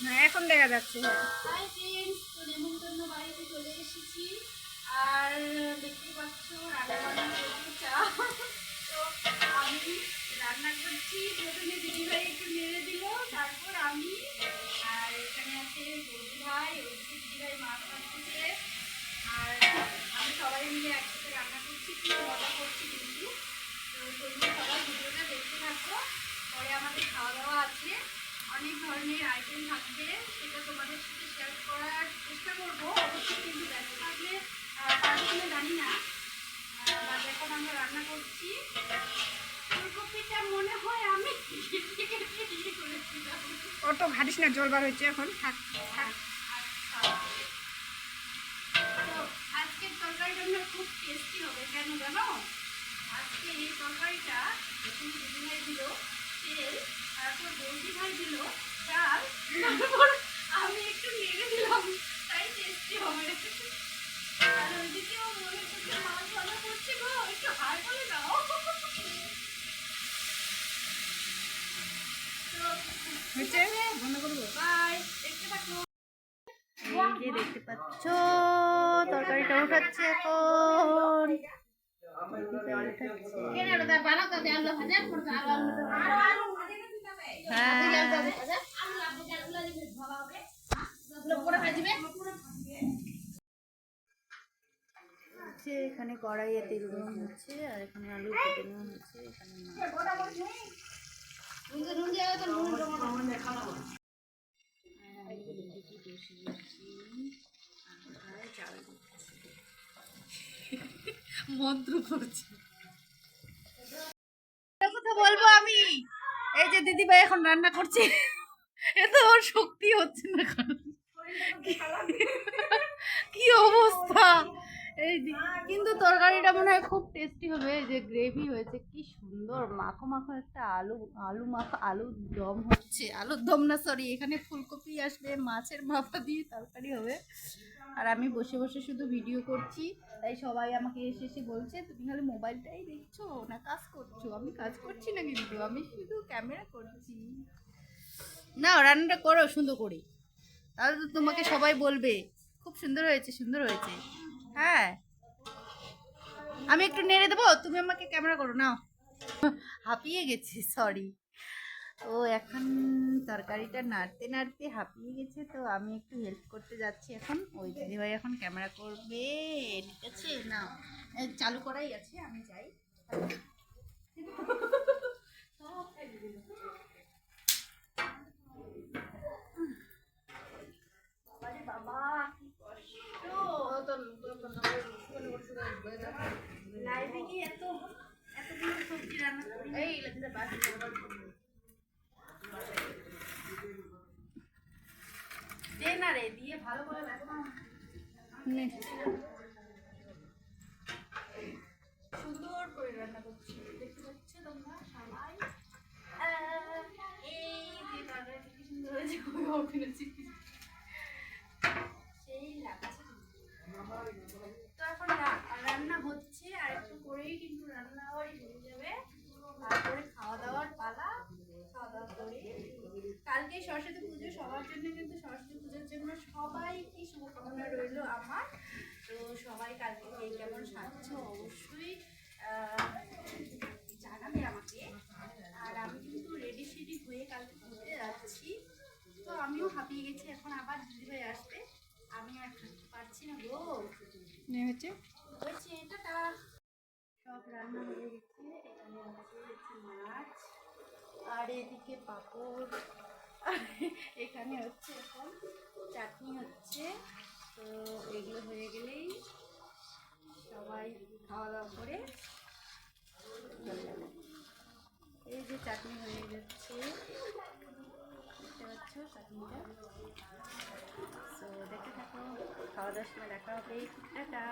হ্যাঁ এখন দেখা যাচ্ছে। আর দেখতে পাচ্ছ রান্না তো আমি রান্না করছি। প্রথমে একটু তারপর আমি। আর এখানে আছে বৌদি ভাই ওদিকে দিদিভাই মাছ কাটতেছে আর আমি সবাই মিলে একসাথে রান্না করছি খুব মজা করছি কিন্তু তো তোমরা সবাই ভিডিওটা দেখতে থাকো পরে আমাদের খাওয়া দাওয়া আছে। অনেক ধরনের আইটেম থাকবে সেটা তোমাদের সাথে শেয়ার করার চেষ্টা করব। অবশ্যই কিন্তু ব্যস্ত থাকলে পারব কিনা জানি না। এখন আমরা রান্না করছি। ফুলকপিটা মনে হয় আমি অত ঘাটিস না জল বার হচ্ছে এখন। থাক থাক তো আজকের তরকারিটা না খুব টেস্টি হবে কেন জানো? আজকে এই তরকারিটা দিদিভাই দিল। তেল তারপর বৌদি ভাই দিল চাল তারপর আমি একটু নেড়ে দিলাম তাই টেস্টি হবে। আর ওইদিকেও মনে করছে মাছ ভালো করছে গো একটু হাই বলে দাও। তো হচ্ছে বন্ধ করব বাই দেখতে পাচ্ছ তরকারিটা উঠাচ্ছে এখন। এখানে কড়াইয়ে তেল গরম হচ্ছে আর এখানে আলু কেটে হচ্ছে এখানে মাছ। আর আমি এদিকে বসিয়েছি আর চাল দিচ্ছি মন্ত্র করছি কথা বলব আমি? এই যে দিদি ভাই এখন রান্না করছে, এত ওর শক্তি হচ্ছে না কি অবস্থা? এই কিন্তু তরকারিটা মনে হয় খুব টেস্টি হবে যে গ্রেভি হয়েছে, কি সুন্দর। মাখো মাখো একটা আলু আলু মাখো আলুর দম হচ্ছে। আলুর দম না সরি এখানে ফুলকপি আসবে, মাছের মাথা দিয়ে তরকারি হবে। আর আমি বসে বসে শুধু ভিডিও করছি, তাই সবাই আমাকে এসে এসে বলছে, তুমি খালি মোবাইলটাই দেখছ, না কাজ করছ? আমি কাজ করছি না কিন্তু, আমি শুধু ক্যামেরা করছি। না, রান্নাটা করো, সুন্দর করে। তাহলে তো তোমাকে সবাই বলবে, খুব সুন্দর হয়েছে সুন্দর হয়েছে। হ্যাঁ। আমি একটু নেড়ে দেবো, তুমি আমাকে ক্যামেরা করো, নাও। হাঁপিয়ে গেছি সরি ও এখন তরকারিটা নাড়তে নাড়তে হাঁপিয়ে গেছে, তো আমি একটু হেল্প করতে যাচ্ছি এখন। ওই দিদিভাই এখন ক্যামেরা করবে। ঠিক আছে? না চালু করাই আছে, আমি যাই। বাবা লাইভে এত এই দে দিয়ে ভালো করে সুন্দর করে রান্না করছি দেখতে পাচ্ছ তোমরা? সবাই। এই যে তরকারিটা কি সুন্দর হয়েছে। খুবই অভিনয় সেই লাগছে তো এখন রা- রান্না হচ্ছে আর একটু করেই কিন্তু রান্না হয়ে হয়ে যাবে তারপরে খাওয়া দাওয়ার পালা খাওয়া দাওয়া করে কালকে সরস্বতী পুজো সবার জন্য কিন্তু সরস্বতী পুজোর জন্য সবাইকে শুভকামনা রইল আমার। তো সবাই কালকে কে কেমন সাজছো অবশ্যই জানাবে আমাকে। আর আমি কিন্তু রেডি সেডি হয়ে কালকে ঘুরতে যাচ্ছি। তো আমিও হাঁপিয়ে গেছি এখন আবার দিদিভাই আসবে। আমি আর পারছি না গো। হচ্ছে? হয়েছে টাটা। সব রান্না হয়ে গেছে এখানে মাছ আর এদিকে পাঁপড়। এখানে হচ্ছে এখন চাটনি হচ্ছে। তো এগুলো হয়ে গেলেই সবাই খাওয়া দাওয়া করে এই যে চাটনি হয়ে যাচ্ছে। দেখতে পাচ্ছ চাটনিটা? তো দেখতে থাকো। খাওয়া দাওয়ার সময় দেখা হবে। টাটা!